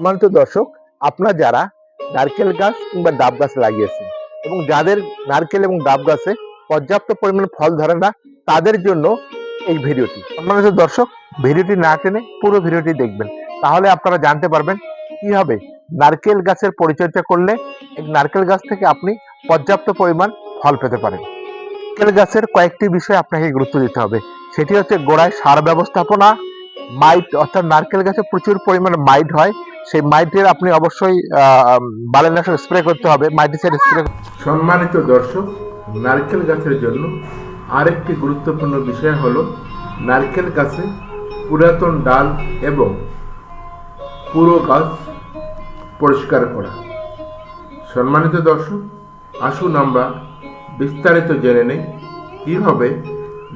সম্মানিত দর্শক, আপনারা যারা নারকেল গাছ কিংবা ডাব গাছ লাগিয়েছেন এবং যাদের নারকেল এবং ডাব গাছে পর্যাপ্ত পরিমাণ ফল ধরে না, তাদের জন্য এই ভিডিওটি। সম্মানিত দর্শক, ভিডিওটি না টেনে পুরো ভিডিওটি দেখবেন। তাহলে আপনারা জানতে পারবেন কীভাবে নারকেল গাছের পরিচর্যা করলে এই নারকেল গাছ থেকে আপনি পর্যাপ্ত পরিমাণ ফল পেতে পারেন। নারকেল গাছের কয়েকটি বিষয় আপনাকে গুরুত্ব দিতে হবে। সেটি হচ্ছে গোড়ায় সার ব্যবস্থাপনা, মাইট, অর্থাৎ নারকেল গাছে প্রচুর পরিমাণে মাইট হয়। সেই মাইটের আপনি অবশ্যই বালেনাশক স্প্রে করতে হবে মাইটিসাইড স্প্রে সম্মানিত দর্শক, নারকেল গাছের জন্য আরেকটি গুরুত্বপূর্ণ বিষয় হলো নারকেল গাছে পুরাতন ডাল এবং পুরো গাছ পরিষ্কার করা। সম্মানিত দর্শক, আসুন আমরা বিস্তারিত জেনে নেই কীভাবে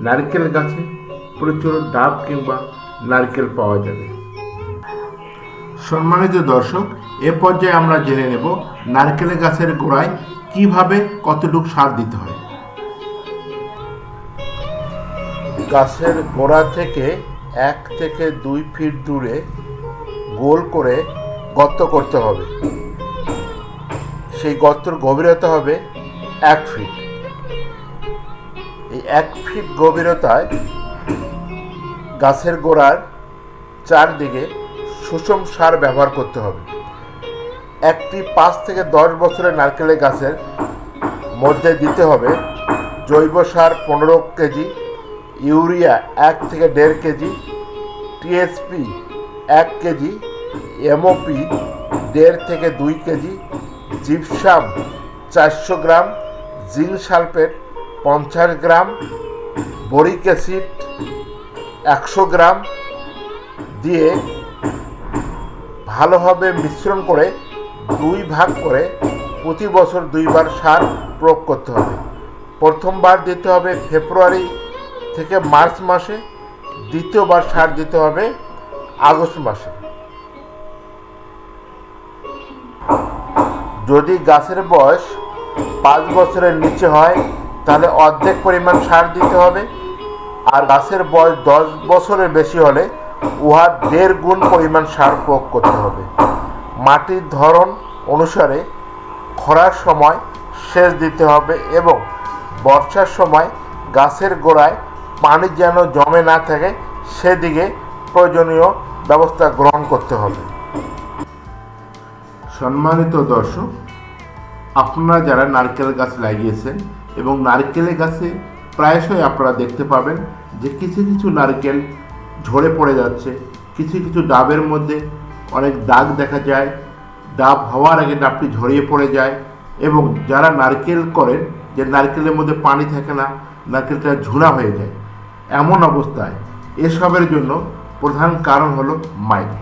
নারকেল গাছে প্রচুর ডাব কিংবা নারকেল পাওয়া যাবে। সম্মানিত দর্শক, এ পর্যায়ে আমরা জেনে নেব নারকেল গাছের গোড়ায় কীভাবে কতটুকু সার দিতে হয়। গাছের গোড়া থেকে এক থেকে দুই ফিট দূরে গোল করে গর্ত করতে হবে। সেই গর্তর গভীরতা হবে এক ফিট। এই এক ফিট গভীরতায় গাছের গোড়ার চারদিকে সুষম সার ব্যবহার করতে হবে। একটি পাঁচ থেকে দশ বছরের নারকেলের গাছের মধ্যে দিতে হবে জৈব সার পনেরো কেজি, ইউরিয়া এক থেকে দেড় কেজি টিএসপি এক কেজি এমওপি দেড় থেকে দুই কেজি, জিপসাম চারশো গ্রাম, জিঙ্ক সালফেট পঞ্চাশ গ্রাম, বরিক অ্যাসিড একশো গ্রাম দিয়ে ভালোভাবে মিশ্রণ করে দুই ভাগ করে প্রতি বছর দুইবার সার প্রয়োগ করতে হবে। প্রথমবার দিতে হবে ফেব্রুয়ারি থেকে মার্চ মাসে, দ্বিতীয়বার সার দিতে হবে আগস্ট মাসে। যদি গাছের বয়স পাঁচ বছরের নিচে হয়, তাহলে অর্ধেক পরিমাণ সার দিতে হবে। আর গাছের বয়স দশ বছরের বেশি হলে উহা দেড় গুণ পরিমাণ সার প্রয়োগ করতে হবে। মাটির ধরন অনুসারে খরার সময় সেচ দিতে হবে এবং বর্ষার সময় গাছের গোড়ায় পানি যেন জমে না থাকে, সেদিকে প্রয়োজনীয় ব্যবস্থা গ্রহণ করতে হবে। সম্মানিত দর্শক, আপনারা যারা নারকেল গাছ লাগিয়েছেন এবং নারকেলের গাছে প্রায়শই আপনারা দেখতে পাবেন যে কিছু কিছু নারকেল ঝরে পড়ে যাচ্ছে। কিছু কিছু ডাবের মধ্যে অনেক দাগ দেখা যায়। ডাব হওয়ার আগে ডাবটি ঝরিয়ে পড়ে যায় এবং যারা নারকেল করেন, যে নারকেলের মধ্যে পানি থাকে না, নারকেলটা ঝুনা হয়ে যায়। এমন অবস্থায় এসবের জন্য প্রধান কারণ হলো মাইট।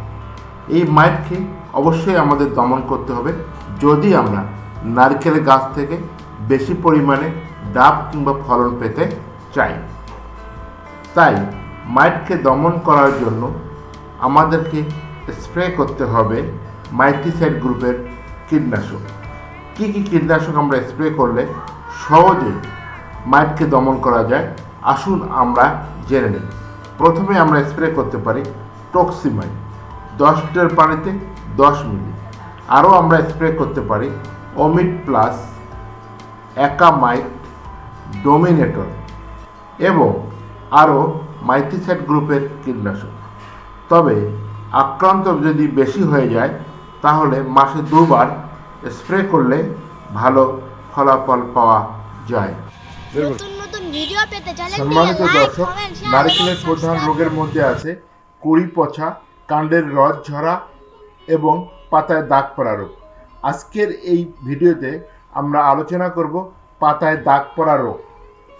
এই মাইটকে অবশ্যই আমাদের দমন করতে হবে। যদি আমরা নারকেল গাছ থেকে বেশি পরিমাণে ডাব কিংবা ফলন পেতে চাই, তাই মাইটকে দমন করার জন্য আমাদেরকে স্প্রে করতে হবে মাইটিসাইড গ্রুপের কীটনাশক। কী কী কীটনাশক আমরা স্প্রে করলে সহজে মাইটকে দমন করা যায়, আসুন আমরা জেনে নিই। প্রথমে আমরা স্প্রে করতে পারি টক্সিমাইড দশ লিটার পানিতে দশ মিলি। আরও আমরা স্প্রে করতে পারি ওমিড প্লাস অ্যাকামাইট ডোমিনেটর। এবং আরও মাইটিসাইড গ্রুপের কীটনাশক। তবে আক্রান্ত যদি বেশি হয়ে যায় তাহলে মাসে দুবার স্প্রে করলে ভালো ফলাফল পাওয়া যায়। সম্মানিত দর্শক নারকেলের প্রধান রোগের মধ্যে আছে কুড়ি পচা কাণ্ডের রস ঝরা এবং পাতায় দাগ পড়া রোগ। আজকের এই ভিডিওতে আমরা আলোচনা করব পাতায় দাগ পড়া রোগ।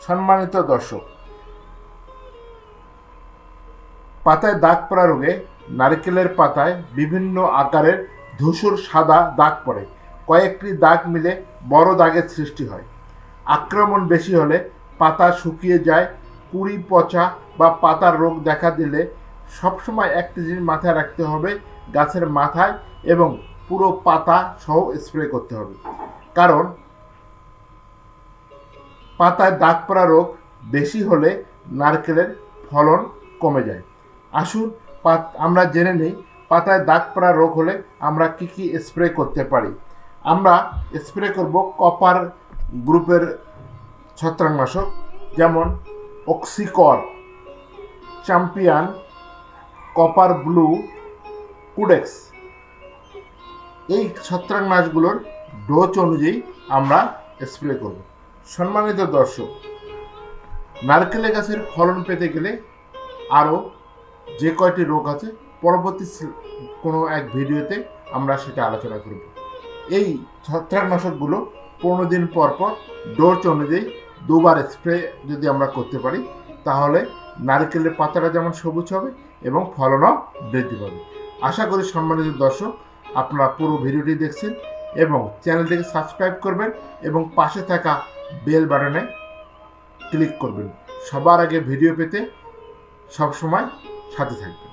সম্মানিত দর্শক পাতায় দাগ পড়া রোগে নারকেলের পাতায় বিভিন্ন আকারের ধূসর সাদা দাগ পড়ে। কয়েকটি দাগ মিলে বড় দাগের সৃষ্টি হয়। আক্রমণ বেশি হলে পাতা শুকিয়ে যায়, কুড়ি, পচা বা পাতার রোগ দেখা দিলে সবসময় একটি জিনিস মাথায় রাখতে হবে, গাছের মাথায় এবং পুরো পাতা সহ স্প্রে করতে হবে। কারণ পাতায় দাগ পড়া রোগ বেশি হলে নারকেলের ফলন কমে যায়। আসুন, পাত আমরা জেনে নিই, পাতায় দাগ পড়া রোগ হলে আমরা কি কি স্প্রে করতে পারি। আমরা স্প্রে করব কপার গ্রুপের ছত্রাকনাশক, যেমন অক্সিকর, চ্যাম্পিয়ন, কপার ব্লু, কুডেক্স। এই ছত্রাকনাশগুলোর ডোজ অনুযায়ী আমরা স্প্রে করব। সম্মানিত দর্শক নারকেলে গাছের ফলন পেতে গেলে আরও যে কয়টি রোগ আছে, পরবর্তী কোনো এক ভিডিওতে আমরা সেটা আলোচনা করব। এই ছত্রাকনাশকগুলো পনেরো দিন পর পর ডোজ অনুযায়ী দুবার স্প্রে যদি আমরা করতে পারি, তাহলে নারকেলের পাতাটা যেমন সবুজ হবে এবং ফলনও বৃদ্ধি পাবে। আশা করি সম্মানিত দর্শক, আপনারা পুরো ভিডিওটি দেখছেন এবং চ্যানেলটিকে সাবস্ক্রাইব করবেন এবং পাশে থাকা বেল বাটনে ক্লিক করবেন। সবার আগে ভিডিও পেতে সবসময় সাথে থাকবেন।